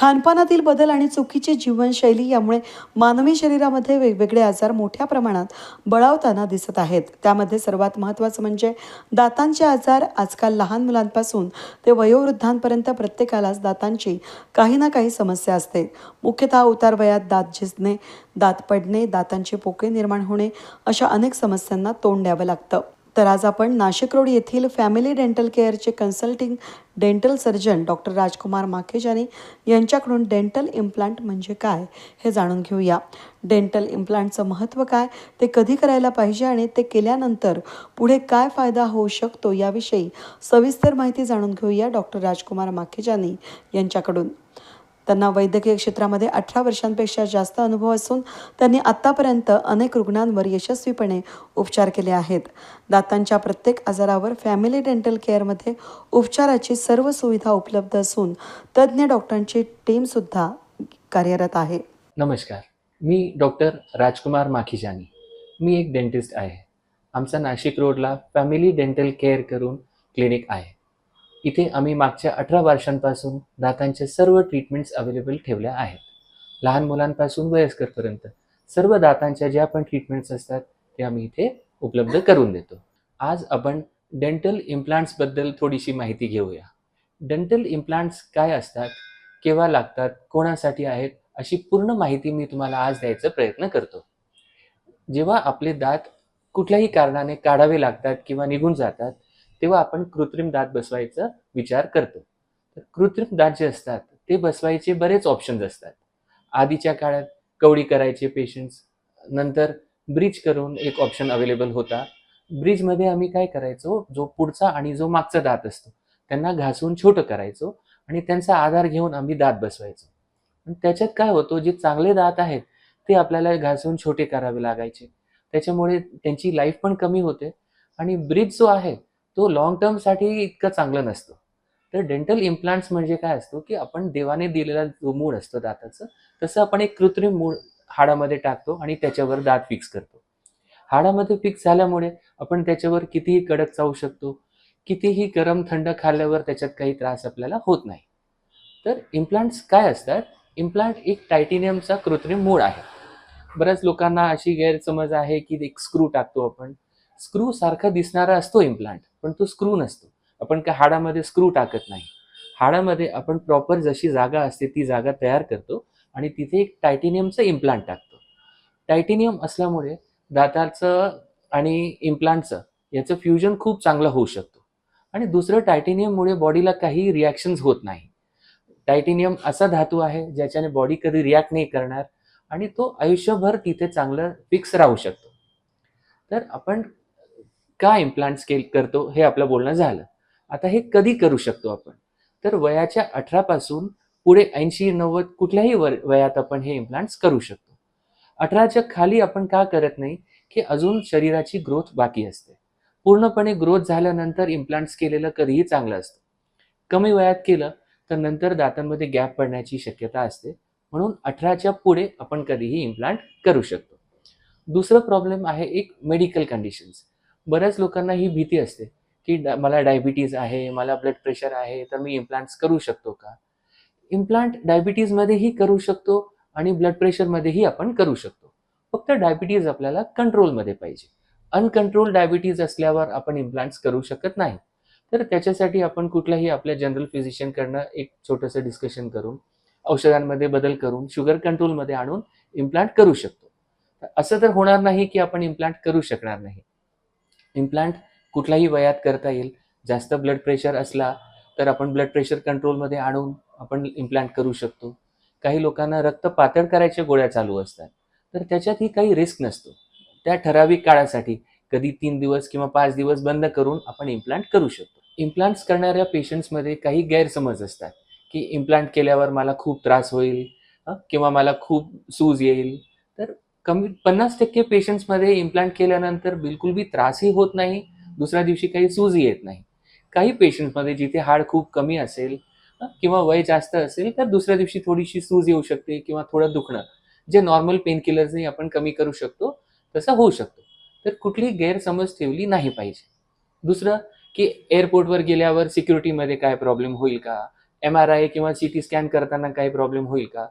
खानपानातील बदल आणि चुकीची जीवनशैली यामुळे मानवी शरीरामध्ये वेगवेगळे आजार मोठ्या प्रमाणात बळावताना दिसत आहेत. त्यामध्ये सर्वात महत्त्वाचं म्हणजे दातांचे आजार आजकाल लहान मुलांपासून ते वयोवृद्धांपर्यंत प्रत्येकालाच दातांची काही ना काही समस्या असते. मुख्यतः उतार वयात दात झिजणे दात पडणे दातांचे पोके निर्माण होणे अशा अनेक समस्यांना तोंड द्यावं लागतं. तर आज आपण नाशिक रोड येथील family dental केअरचे consulting dental surgeon doctor Rajkumar Makhejani यांच्याकडून डेंटल इम्प्लांट म्हणजे काय हे जाणून घेऊया. डेंटल इम्प्लांटचं महत्त्व काय ते कधी करायला पाहिजे आणि ते केल्यानंतर पुढे काय फायदा होऊ शकतो याविषयी सविस्तर माहिती जाणून घेऊया डॉक्टर राजकुमार माखेजानी यांच्याकडून. त्यांना वैद्यकीय क्षेत्रामध्ये अठरा वर्षांपेक्षा जास्त अनुभव असून त्यांनी आत्तापर्यंत अनेक रुग्णांवर यशस्वीपणे उपचार केले आहेत. दातांच्या प्रत्येक आजारावर फॅमिली डेंटल केअरमध्ये उपचाराची सर्व सुविधा उपलब्ध असून तज्ज्ञ डॉक्टरांची टीमसुद्धा कार्यरत आहे. नमस्कार. मी डॉक्टर राजकुमार माखीजानी. मी एक डेंटिस्ट आहे. आमचा नाशिक रोडला फॅमिली डेंटल केअर करून क्लिनिक आहे. इथे आम्ही मागच्या अठरा वर्षांपासून दातांचे सर्व ट्रीटमेंट्स अवेलेबल ठेवल्या आहेत. लहान मुलांपासून वयस्करपर्यंत सर्व दातांच्या ज्या पण ट्रीटमेंट्स असतात ते आम्ही इथे उपलब्ध करून देतो. आज आपण डेंटल इम्प्लांट्सबद्दल थोडीशी माहिती घेऊया. डेंटल इम्प्लांट्स काय असतात केव्हा लागतात कोणासाठी आहेत अशी पूर्ण माहिती मी तुम्हाला आज द्यायचा प्रयत्न करतो. जेव्हा आपले दात कुठल्याही कारणाने काढावे लागतात किंवा निघून जातात तेव्हा आपण कृत्रिम दात बसवायचा विचार करतो. तर कृत्रिम दात जे असतात ते बसवायचे बरेच ऑप्शन्स असतात. आधीच्या काळात कवडी करायचे पेशंट्स नंतर ब्रिज करून एक ऑप्शन अवेलेबल होता. ब्रिजमध्ये आम्ही काय करायचो जो पुढचा आणि जो मागचा दात असतो त्यांना घासून छोटं करायचो आणि त्यांचा आधार घेऊन आम्ही दात बसवायचो. त्याच्यात काय होतो जे चांगले दात आहेत ते आपल्याला घासून छोटे करावे लागायचे. त्याच्यामुळे त्यांची लाईफ पण कमी होते. आणि ब्रिज जो आहे तो लॉंग टर्मसाठी इतकं चांगलं नसतो. तर डेंटल इम्प्लांट्स म्हणजे काय असतो की आपण देवाने दिलेला जो मूळ असतो दाताचं तसं आपण एक कृत्रिम मूळ हाडामध्ये टाकतो आणि त्याच्यावर दात फिक्स करतो. हाडामध्ये फिक्स झाल्यामुळे आपण त्याच्यावर कितीही कडक चावू शकतो कितीही गरम थंड खाल्ल्यावर त्याच्यात काही त्रास आपल्याला होत नाही. तर इम्प्लांट्स काय असतात? इम्प्लांट एक टायटेनियमचा कृत्रिम मूळ आहे. बऱ्याच लोकांना अशी गैरसमज आहे की एक स्क्रू टाकतो आपण. स्क्रू सारखा दिसणारा असतो इम्प्लांट पण तो स्क्रू नसतो. आपण काय हाडामध्ये स्क्रू टाकत नाही. हाडामध्ये आपण प्रॉपर जशी जागा असते ती जागा तयार करतो आणि तिथे एक टायटेनियमचं इम्प्लांट टाकतो. टायटेनियम असल्यामुळे दाताचं आणि इम्प्लांटचं याचं फ्युजन खूप चांगलं होऊ शकतो. आणि दुसरं टायटेनियममुळे बॉडीला काही रिॲक्शन्स होत नाही. टायटेनियम असा धातू आहे ज्याच्याने बॉडी कधी रिॲक्ट नाही करणार आणि तो आयुष्यभर तिथे चांगलं फिक्स राहू शकतो. तर आपण का इम्प्लांट के करतो हे आपलं बोलणं झालं. आता हे कधी करू शकतो आपण? तर वयाच्या अठरापासून पुढे ऐंशी नव्वद कुठल्याही वर वयात आपण हे इम्प्लांट्स करू शकतो. अठराच्या खाली आपण का करत नाही? की अजून शरीराची ग्रोथ बाकी असते. पूर्णपणे ग्रोथ झाल्यानंतर इम्प्लांट्स केलेलं कधीही चांगलं असतं. कमी वयात केलं तर नंतर दातांमध्ये गॅप पडण्याची शक्यता असते. म्हणून अठराच्या पुढे आपण कधीही इम्प्लांट करू शकतो. दुसरं प्रॉब्लेम आहे एक मेडिकल कंडिशन्स बऱ्याच लोकांना ही भीती असते की डा- मला डायबिटीज आहे मला ब्लड प्रेशर आहे तर मी इम्प्लांट्स करू शकतो का? इम्प्लांट डायबिटीजमध्येही करू शकतो आणि ब्लड प्रेशरमध्येही आपण करू शकतो. फक्त डायबिटीज आपल्याला कंट्रोलमध्ये पाहिजे. अनकंट्रोल डायबिटीज असल्यावर आपण इम्प्लांट्स करू शकत नाही. तर त्याच्यासाठी आपण कुठल्याही आपल्या जनरल फिजिशियनकडनं एक छोटंसं डिस्कशन करून औषधांमध्ये बदल करून शुगर कंट्रोलमध्ये आणून इम्प्लांट करू शकतो. असं तर होणार नाही की आपण इम्प्लांट करू शकणार नाही. इम्प्लांट कुठल्याही वयात करता येईल. जास्त ब्लड प्रेशर असला तर आपण ब्लड प्रेशर कंट्रोलमध्ये आणून आपण इम्प्लांट करू शकतो. काही लोकांना रक्त पातळ करायच्या गोळ्या चालू असतात. तर त्याच्यातही काही रिस्क नसतो. त्या ठराविक काळासाठी कधी तीन दिवस किंवा पाच दिवस बंद करून आपण इम्प्लांट करू शकतो. इम्प्लांट्स करणाऱ्या पेशंट्समध्ये काही गैरसमज असतात. की इम्प्लांट केल्यावर मला खूप त्रास होईल किंवा मला खूप सूज येईल. कमी पन्नास टक्के पेशंट्समध्ये इम्प्लांट केल्यानंतर बिलकुल बी त्रासही होत नाही दुसऱ्या दिवशी काही सूजही येत नाही. काही पेशंट्समध्ये जिथे हाड खूप कमी असेल किंवा वय जास्त असेल तर दुसऱ्या दिवशी थोडीशी सूज येऊ शकते किंवा थोडं दुखणं जे नॉर्मल पेनकिलर्सने आपण कमी करू शकतो तसं होऊ शकतो. तर कुठलीही गैरसमज ठेवली नाही पाहिजे. दुसरं की एअरपोर्टवर गेल्यावर सिक्युरिटीमध्ये काय प्रॉब्लेम होईल का? एम आर आय किंवा सी टी स्कॅन करताना काही प्रॉब्लेम होईल का?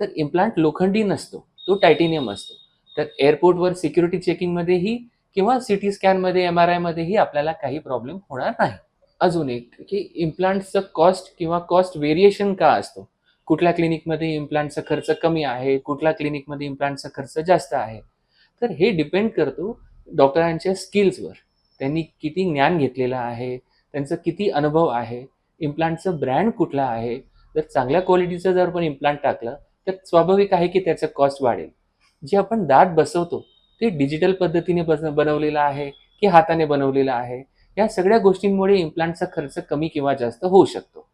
तर इम्प्लांट लोखंडी नसतो तो टायटेनियम असतो. तर एअरपोर्टवर सिक्युरिटी चेकिंगमध्येही किंवा सी टी स्कॅनमध्ये एम आर आयमध्येही आपल्याला काही प्रॉब्लेम होणार नाही. अजून एक की इम्प्लांटचं कॉस्ट किंवा कॉस्ट व्हेरिएशन का असतो? कुठल्या क्लिनिकमध्ये इम्प्लांटचा खर्च कमी आहे? कुठल्या क्लिनिकमध्ये इम्प्लांटचा खर्च जास्त आहे? तर हे डिपेंड करतो डॉक्टरांच्या स्किल्सवर त्यांनी किती ज्ञान घेतलेलं आहे? त्यांचं किती अनुभव आहे? इम्प्लांटचं ब्रँड कुठला आहे? जर चांगल्या क्वालिटीचं जर आपण इम्प्लांट टाकलं तर स्वाभाविक आहे की त्याचं कॉस्ट वाढेल. जे आपण दात बसवतो ते डिजिटल पद्धतीने बस बनवलेलं आहे की हाताने बनवलेलं आहे या सगळ्या गोष्टींमुळे इम्प्लांटचा खर्च कमी किंवा जास्त होऊ शकतो.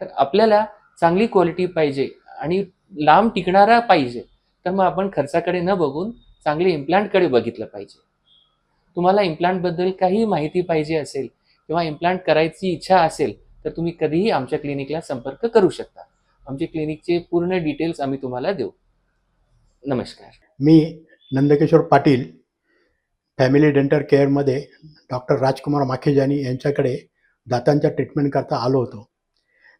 तर आपल्याला चांगली क्वालिटी पाहिजे आणि लांब टिकणारा पाहिजे तर मग आपण खर्चाकडे न बघून चांगले इम्प्लांटकडे बघितलं पाहिजे. तुम्हाला इम्प्लांटबद्दल काही माहिती पाहिजे असेल किंवा इम्प्लांट करायची इच्छा असेल तर तुम्ही कधीही आमच्या क्लिनिकला संपर्क करू शकता. आमच्या क्लिनिकचे पूर्ण डिटेल्स आम्ही तुम्हाला देऊ. नमस्कार. मी नंदकिशोर पाटील फॅमिली डेंटल केअरमध्ये डॉक्टर राजकुमार माखेजानी यांच्याकडे दातांच्या ट्रीटमेंटकरता आलो होतो.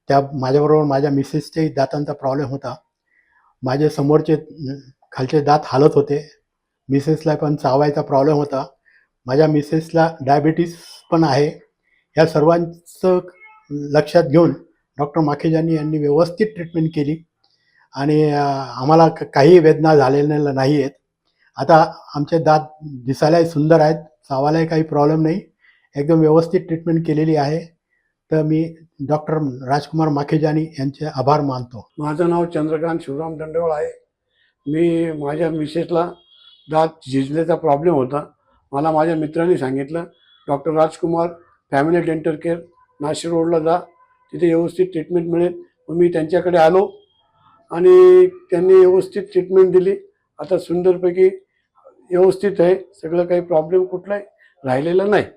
त्या माझ्याबरोबर माझ्या मिसेसचेही दातांचा प्रॉब्लेम होता. माझे समोरचे खालचे दात हालत होते. मिसेसला पण चावायचा प्रॉब्लेम होता. माझ्या मिसेसला डायबिटीस पण आहे. या सर्वांचं लक्षात घेऊन डॉक्टर माखेजानी यांनी व्यवस्थित ट्रीटमेंट केली. आणि आम्हाला क- काही वेदना झालेल्या नाही आहेत आता आमचे दात दिसायलाही सुंदर आहेत चावायलाही काही प्रॉब्लेम नाही. एकदम व्यवस्थित ट्रीटमेंट केलेली आहे. तर मी डॉक्टर राजकुमार माखेजानी यांचे आभार मानतो. माझं नाव चंद्रकांत शिवराम दंडवळ आहे. मी माझ्या मिसेसला दात झिजण्याचा प्रॉब्लेम होता. मला माझ्या मित्रांनी सांगितलं doctor Rajkumar family dental care Nashik रोडला जा. तिथे व्यवस्थित ट्रीटमेंट मिळेल. मग मी त्यांच्याकडे आलो. आणि त्यांनी व्यवस्थित ट्रीटमेंट दिली. आता सुंदरपैकी व्यवस्थित आहे. सगळं काही प्रॉब्लेम कुठलाही राहिलेला नाही.